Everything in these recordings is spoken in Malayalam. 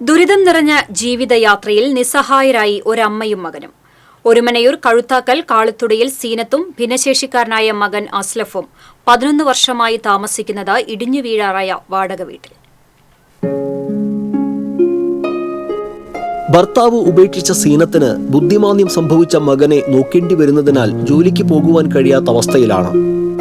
ദുരിതം നിറഞ്ഞ ജീവിതയാത്രയിൽ നിസ്സഹായരായി ഒരമ്മയും മകനും. ഒരുമനയൂർ കഴുത്താക്കൽ കാളിത്തുടയിൽ സീനത്തും ഭിന്നശേഷിക്കാരനായ മകൻ അസ്ലഫും പതിനൊന്ന് വർഷമായി താമസിക്കുന്നത് ഇടിഞ്ഞു വീഴാറായ വാടക വീട്ടിൽ. ഭർത്താവ് ഉപേക്ഷിച്ച സീനത്തിന് ബുദ്ധിമാന്യം സംഭവിച്ച മകനെ നോക്കേണ്ടി വരുന്നതിനാൽ ജോലിക്ക് പോകുവാൻ കഴിയാത്ത അവസ്ഥയിലാണ്.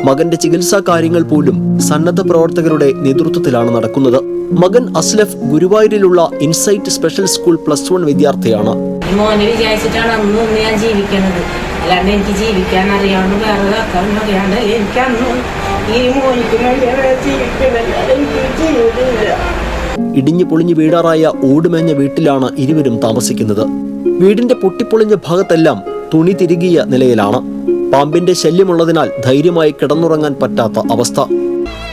മകന്റെ ചികിത്സാ കാര്യങ്ങൾ പോലും സന്നദ്ധ പ്രവർത്തകരുടെ നേതൃത്വത്തിലാണ് നടക്കുന്നത്. മകൻ Aslaf ഗുരുവായൂരിലുള്ള insight special school plus one വിദ്യാർത്ഥിയാണ്. ഞാൻ എനിക്ക് ജീവിക്കാൻ അറിയാണ്ട് വേറെ അറിയാണ്ട് എനിക്ക് ഈ മോനിക്ക് വേണ്ടി ജീവിതമില്ല ഇടിഞ്ഞു പൊളിഞ്ഞു വീടാറായ ഓടുമേഞ്ഞ വീട്ടിലാണ് ഇരുവരും താമസിക്കുന്നത്. വീടിന്റെ പൊട്ടിപ്പൊളിഞ്ഞ ഭാഗത്തെല്ലാം തുണി തിരുകിയ നിലയിലാണ്. പാമ്പിന്റെ ശല്യമുള്ളതിനാൽ ധൈര്യമായി കിടന്നുറങ്ങാൻ പറ്റാത്ത അവസ്ഥ.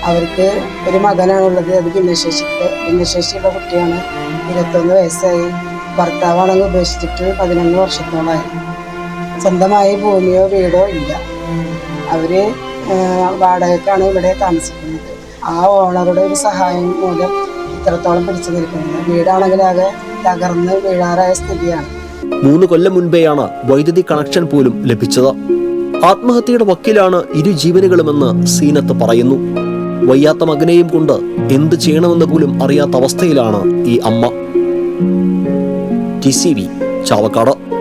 അവർക്ക് ഒരു മകനാണുള്ളത്. അത് ഭിന്നശേഷിക്ക് ഭിന്നശേഷിയുള്ള കുട്ടിയാണ്. ഇരുപത്തൊന്ന് വയസ്സായി. ഭർത്താവാണെങ്കിൽ ഉപേക്ഷിച്ചിട്ട് പതിനൊന്ന് വർഷത്തോളമായി. സ്വന്തമായി ഭൂമിയോ വീടോ ഇല്ല. അവർ ആ, വാടകയ്ക്കാണ് ഇവിടെ താമസിക്കുന്നത്. ആ ഓണറുടെ ഒരു സഹായം മൂലം ഇത്രത്തോളം പിടിച്ചു നിൽക്കുന്നത് വീടാണെങ്കിൽ ആകെ തകർന്ന് വീഴാറായ സ്ഥിതിയാണ്. മൂന്ന് കൊല്ലം മുൻപേയാണ് വൈദ്യുതി കണക്ഷൻ പോലും ലഭിച്ചത്. ആത്മഹത്യയുടെ വക്കിലാണ് ഇരു ജീവനുകളുമെന്ന് സീനത്ത് പറയുന്നു. വയ്യാത്ത മകനെയും കൊണ്ട് എന്ത് ചെയ്യണമെന്ന് പോലും അറിയാത്ത അവസ്ഥയിലാണ് ഈ അമ്മ. T C V Chavakkad.